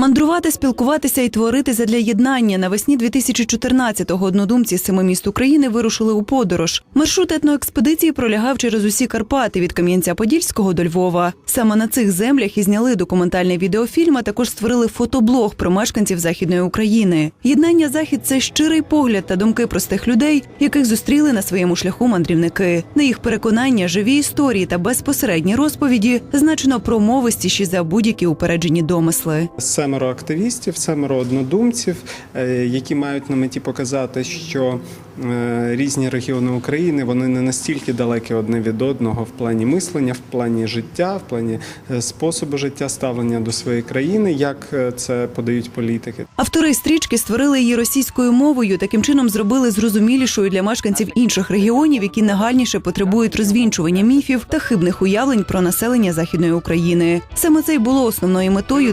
Мандрувати, спілкуватися і творити задля єднання навесні 2014-го однодумці з семи міст України вирушили у подорож. Маршрут етноекспедиції пролягав через усі Карпати від Кам'янця-Подільського до Львова. Саме на цих землях і зняли документальний відеофільм, а також створили фотоблог про мешканців західної України. Єднання захід це щирий погляд та думки простих людей, яких зустріли на своєму шляху мандрівники. На їх переконання, живі історії та безпосередні розповіді значно промовистіші за будь-які упереджені домисли. Семеро активістів, семеро однодумців, е, які мають на меті показати, що е, різні регіони України вони не настільки далекі одне від одного в плані мислення, в плані життя, в плані е, способу життя, ставлення до своєї країни, як це подають політики. Автори стрічки створили її російською мовою. Таким чином зробили зрозумілішою для мешканців інших регіонів, які нагальніше потребують розвінчування міфів та хибних уявлень про населення західної України. Саме це й було основною метою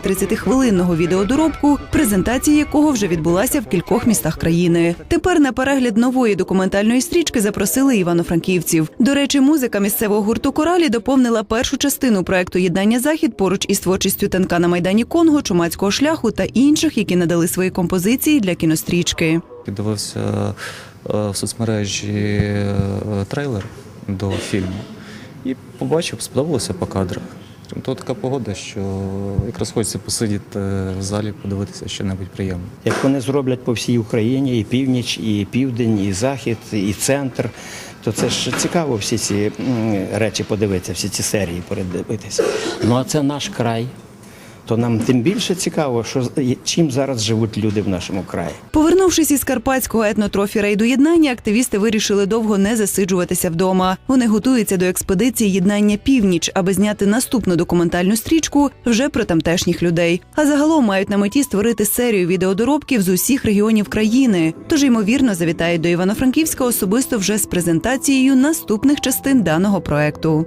30-хвилинного відеодоробку, презентація якого вже відбулася в кількох містах країни. Тепер на перегляд нової документальної стрічки запросили івано-франківців. До речі, музика місцевого гурту Коралі доповнила першу частину проекту Єднання Захід поруч із творчістю танка на майдані Конго, чумацького шляху та інших, які надали свої композиції для кінострічки. Піддивився е, в соцмережі е, трейлер до фільму і побачив, сподобалося по кадрах. Того, така погода, що якраз хочеться посидіти в залі, подивитися щось приємне. Як вони зроблять по всій Україні, і північ, і південь, і захід, і центр, то це ж цікаво всі ці речі подивитися, всі ці серії передивитися. Ну а це наш край. То нам тим більше цікаво, що чим зараз живуть люди в нашому краї. Повернувшись із карпатського етнотрофі рейду єднання, активісти вирішили довго не засиджуватися вдома. Вони готуються до експедиції єднання північ, аби зняти наступну документальну стрічку вже про тамтешніх людей. А загалом мають на меті створити серію відеодоробків з усіх регіонів країни. Тож ймовірно завітають до Івано-Франківська особисто вже з презентацією наступних частин даного проекту.